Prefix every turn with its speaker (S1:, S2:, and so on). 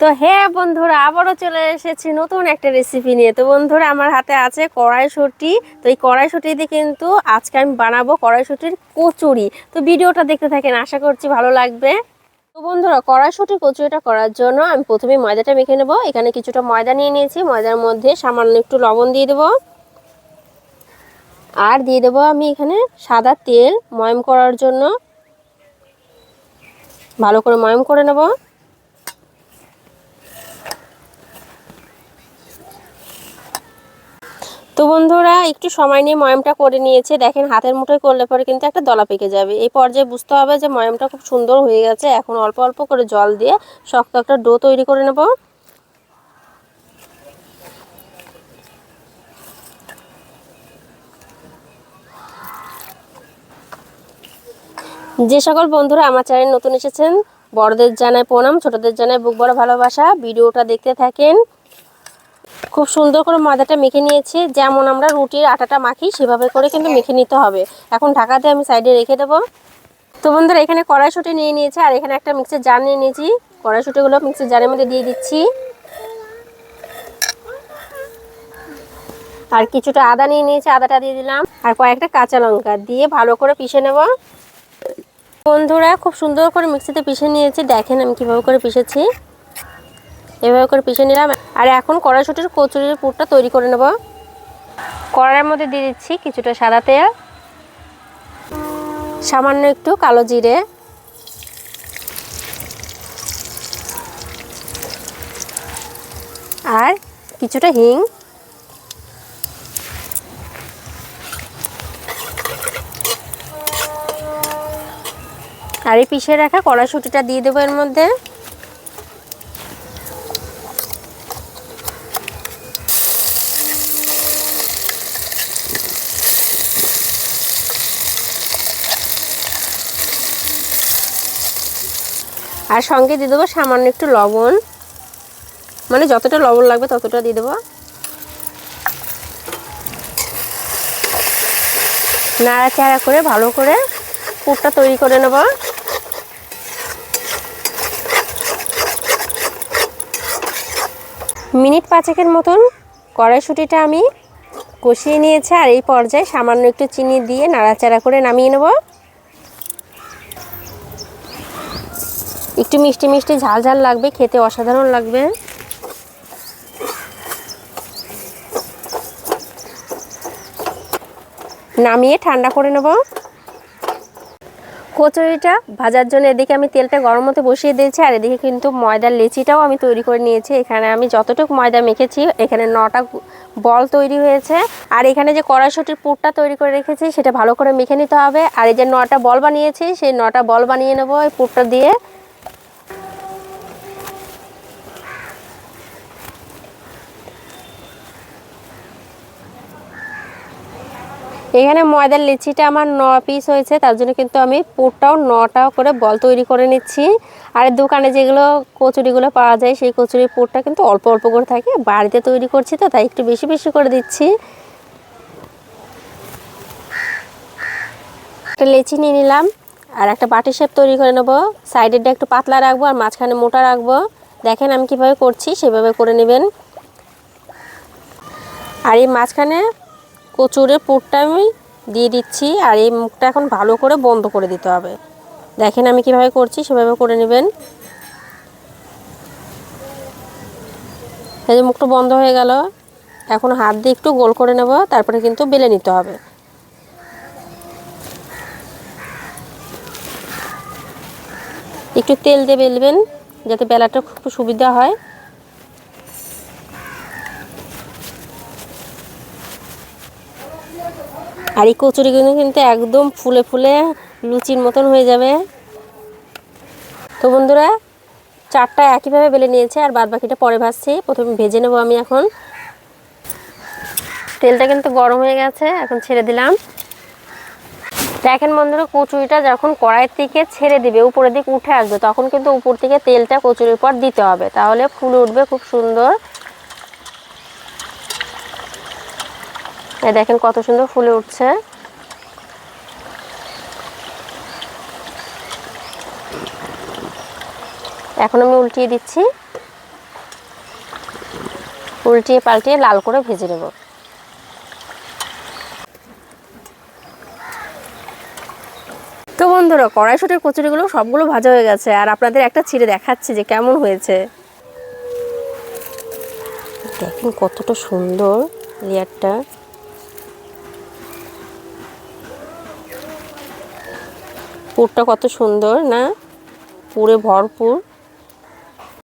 S1: তো হ্যাঁ বন্ধুরা, আবারও চলে এসেছি নতুন একটা রেসিপি নিয়ে। তো বন্ধুরা, আমার হাতে আছে কড়াইশুঁটি। তো এই কড়াইশুঁটি দিয়ে কিন্তু আজকে আমি বানাবো কড়াইশুঁটির কচুরি। তো ভিডিওটা দেখতে থাকেন, আশা করছি ভালো লাগবে। তো বন্ধুরা কড়াইশুঁটির কচুরিটা করার জন্য আমি প্রথমে ময়দাটা মেখে নেব। এখানে কিছুটা ময়দা নিয়ে নিয়েছি। ময়দার মধ্যে সামান্য একটু লবণ দিয়ে দেবো। আর দিয়ে দেবো আমি এখানে সাদা তেল ময়ম করার জন্য। ভালো করে ময়ম করে নেব। তো বন্ধুরা, একটু সময় নিয়ে ময়মটা করে নিয়েছে। দেখেন, হাতের মুঠোয় করলে পরে কিন্তু একটা দলা পেকে যাবে। এই পর্যায়ে বুঝতে হবে যে ময়মটা খুব সুন্দর হয়ে গেছে। এখন অল্প অল্প করে জল দিয়ে শক্ত একটা ডো তৈরি করে নেব। যে সকল বন্ধুরা আমার চ্যানেল নতুন এসেছেন, বড়দের জানায় প্রণাম, ছোটদের জানায় বুক বড় ভালোবাসা। ভিডিওটা দেখতে থাকেন। খুব সুন্দর করে ময়দাটা মেখে নিয়েছি। যেমন আমরা রুটির আটাটা মাখি, সেভাবে করে কিন্তু মেখে নিতে হবে। এখন ঢাকা দিয়ে আমি সাইডে রেখে দেবো। তো বন্ধুরা, এখানে কড়াইশুঁটি নিয়ে নিয়েছি, আর এখানে একটা মিক্সের জার নিয়ে নিয়েছি। কড়াইশুঁটিগুলো মিক্সের জারের মধ্যে দিয়ে দিচ্ছি। আর কিছুটা আদা নিয়ে নিয়েছি, আদাটা দিয়ে দিলাম। আর কয়েকটা কাঁচা লঙ্কা দিয়ে ভালো করে পিষে নেব। বন্ধুরা, খুব সুন্দর করে মিক্সিতে পিষে নিয়েছি। দেখেন আমি কীভাবে করে পিষেছি। এভাবে করে পিষে নিলাম। আর এখন কড়াইশুটির কচুরির পুরটা তৈরি করে নেব। কড়াইয়ের মধ্যে দিয়ে দিচ্ছি কিছুটা সাদা তেল, সামান্য একটু কালো জিরে। আর কিছুটা হিং। আর এই পিষে রাখা কড়াইশুটিটা দিয়ে দেবো এর মধ্যে। আর সঙ্গে দিয়ে দেবো সামান্য একটু লবণ। মানে যতটা লবণ লাগবে ততটা দিয়ে দেবো। নাড়াচাড়া করে ভালো করে পুরটা তৈরি করে নেব। মিনিট পাঁচেকের মতন কড়াইশুটিটা আমি কষিয়ে নিয়েছি, আর এই পর্যায়ে সামান্য একটু চিনি দিয়ে নাড়াচাড়া করে নামিয়ে নেব। একটু মিষ্টি মিষ্টি ঝাল ঝাল লাগবে, খেতে অসাধারণ লাগবে। নামিয়ে ঠান্ডা করে নেব। কচুরিটা ভাজার জন্য এদিকে আমি তেলটা গরম হতে বসিয়ে দিয়েছি, আর এদিকে কিন্তু ময়দার লেচিটাও আমি তৈরি করে নিয়েছি। এখানে আমি যতটুকু ময়দা মেখেছি, এখানে নটা বল তৈরি হয়েছে। আর এখানে যে কড়াইশুটির পুরটা তৈরি করে রেখেছি, সেটা ভালো করে মেখে নিতে হবে। আর এই যে নটা বল বানিয়েছি, সেই নটা বল বানিয়ে নেব এই পুরটা দিয়ে। এখানে ময়দার লিচিটা আমার ন পিস হয়েছে, তার জন্য কিন্তু আমি পুরটাও নটা করে বল তৈরি করে নিচ্ছি। আর দোকানে যেগুলো কচুরিগুলো পাওয়া যায়, সেই কচুরির পুরটা কিন্তু অল্প অল্প করে থাকে। বাড়িতে তৈরি করছি তো, তাই একটু বেশি বেশি করে দিচ্ছি। একটা লেচি নিয়ে নিলাম, আর একটা বাটি শেপ তৈরি করে নেব। সাইডেরটা একটু পাতলা রাখব, আর মাঝখানে মোটা রাখব। দেখেন আমি কীভাবে করছি, সেভাবে করে নেবেন। আর এই মাঝখানে কচুরের পুরটা আমি দিয়ে দিচ্ছি আর এই মুখটা এখন ভালো করে বন্ধ করে দিতে হবে। দেখেন আমি কীভাবে করছি, সেভাবে করে নেবেন। এই যে মুখটা বন্ধ হয়ে গেল। এখন হাত দিয়ে একটু গোল করে নেব, তারপরে কিন্তু বেলে নিতে হবে। একটু তেল দিয়ে বেলবেন, যাতে বেলাটা খুব সুবিধা হয়। আর এই কচুরিগুলো কিন্তু একদম ফুলে ফুলে লুচির মতন হয়ে যাবে। তো বন্ধুরা, চারটা একইভাবে বেলে নিয়েছে আর বাদ বাকিটা পরে ভাজছি। প্রথমে ভেজে নেব আমি এখন। তেলটা কিন্তু গরম হয়ে গেছে, এখন ছেড়ে দিলাম। দেখেন বন্ধুরা, কচুরিটা যখন কড়াইয়ের থেকে ছেড়ে দিবে, উপরের দিকে উঠে আসবে, তখন কিন্তু উপর থেকে তেলটা কচুরির পর দিতে হবে। তাহলে ফুল উঠবে খুব সুন্দর। এই দেখেন কত সুন্দর ফুলে উঠছে। এখন আমি উল্টিয়ে দিচ্ছি। উল্টিয়ে পাল্টিয়ে লাল করে ভেজে নেব। তো বন্ধুরা কড়াইশুটির কচুরিগুলো সবগুলো ভাজা হয়ে গেছে আর আপনাদের একটা ছিঁড়ে দেখাচ্ছি যে কেমন হয়েছে। দেখুন কতটা সুন্দর লেয়ারটা। পুরটা কত সুন্দর না? পুরে ভরপুর।